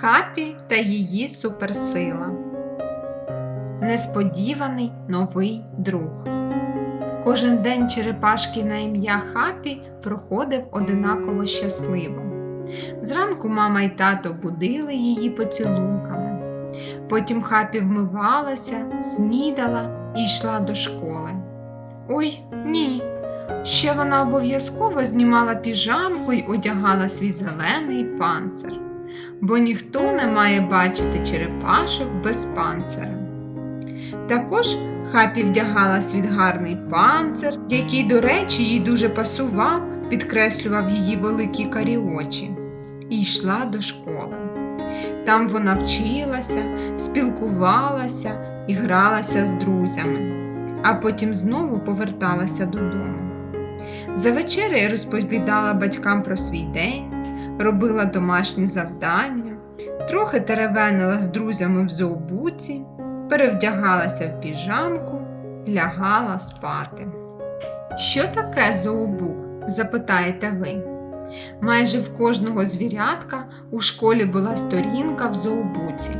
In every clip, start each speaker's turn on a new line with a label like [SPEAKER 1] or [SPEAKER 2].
[SPEAKER 1] Хапі та її суперсила. Несподіваний новий друг. Кожен день черепашки на ім'я Хапі проходив одинаково щасливо. Зранку мама й тато будили її поцілунками. Потім Хапі вмивалася, снідала і йшла до школи. Ой, ні. Ще вона обов'язково знімала піжамку й одягала свій зелений панцир, бо ніхто не має бачити черепашок без панцира. Також Хапі вдягала свій гарний панцир, який, до речі, їй дуже пасував, підкреслював її великі карі очі, і йшла до школи. Там вона вчилася, спілкувалася і гралася з друзями, а потім знову поверталася додому. За вечерею розповідала батькам про свій день, робила домашні завдання, трохи теревенила з друзями в зообуці, перевдягалася в піжамку, лягала спати. Що таке зообук? запитаєте ви. Майже в кожного звірятка у школі була сторінка в зообуці.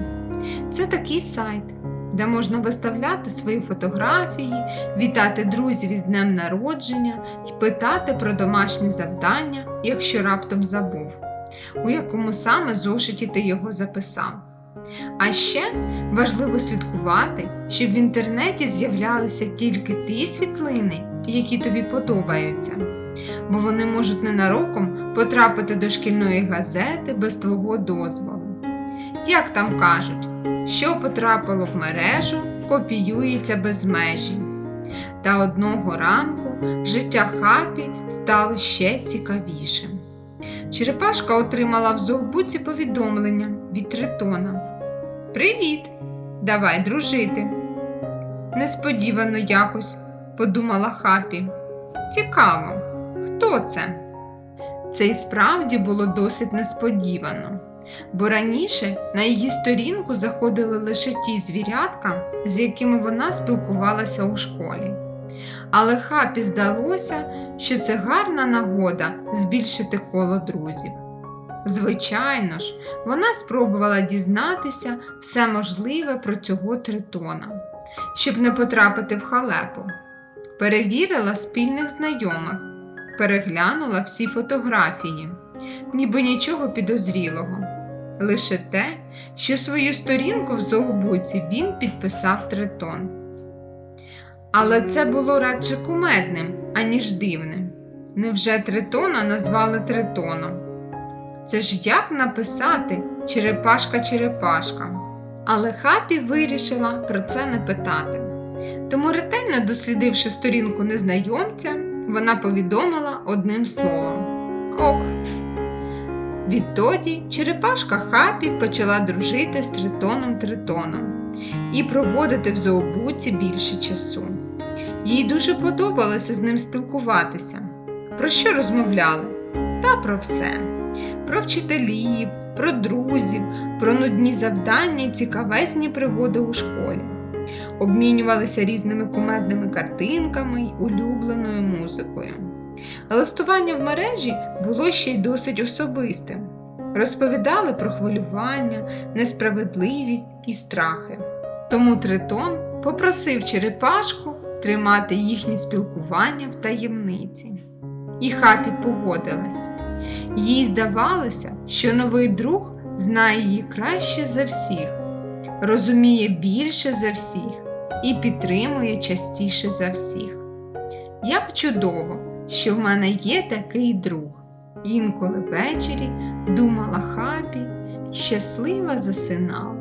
[SPEAKER 1] Це такий сайт, де можна виставляти свої фотографії, вітати друзів із днем народження і питати про домашні завдання, якщо раптом забув, у якому саме зошиті ти його записав. А ще важливо слідкувати, щоб в інтернеті з'являлися тільки ті світлини, які тобі подобаються, бо вони можуть ненароком потрапити до шкільної газети без твого дозволу. Як там кажуть, що потрапило в мережу, копіюється без межі. Та одного ранку життя хапі стало ще цікавішим. Черепашка отримала в зообуці повідомлення від Тритона. Привіт! Давай дружити. Несподівано якось, подумала хапі. Цікаво, хто це? Це і справді було досить несподівано, бо раніше на її сторінку заходили лише ті звірятка, з якими вона спілкувалася у школі. Але хапі здалося, що це гарна нагода збільшити коло друзів. Звичайно ж, вона спробувала дізнатися все можливе про цього тритона, щоб не потрапити в халепу. Перевірила спільних знайомих, переглянула всі фотографії, ніби нічого підозрілого. Лише те, що свою сторінку в зообуці він підписав тритон. Але це було радше кумедним, аніж дивним. Невже тритона назвали тритоном? Це ж як написати черепашка-черепашка. Але Хапі вирішила про це не питати. Тому, ретельно дослідивши сторінку незнайомця, вона повідомила одним словом Ок. Відтоді черепашка Хапі почала дружити з тритоном Тритоном і проводити в зообуці більше часу. Їй дуже подобалося з ним спілкуватися. Про що розмовляли? Та про все про вчителів, про друзів, про нудні завдання і цікавезні пригоди у школі. Обмінювалися різними кумедними картинками й улюбленою музикою. Листування в мережі було ще й досить особистим. Розповідали про хвилювання, несправедливість і страхи. Тому Тритон попросив черепашку тримати їхнє спілкування в таємниці. І хапі погодилась. Їй здавалося, що новий друг знає її краще за всіх, розуміє більше за всіх і підтримує частіше за всіх. Як чудово, що в мене є такий друг. Інколи ввечері думала хапі, щаслива засинала.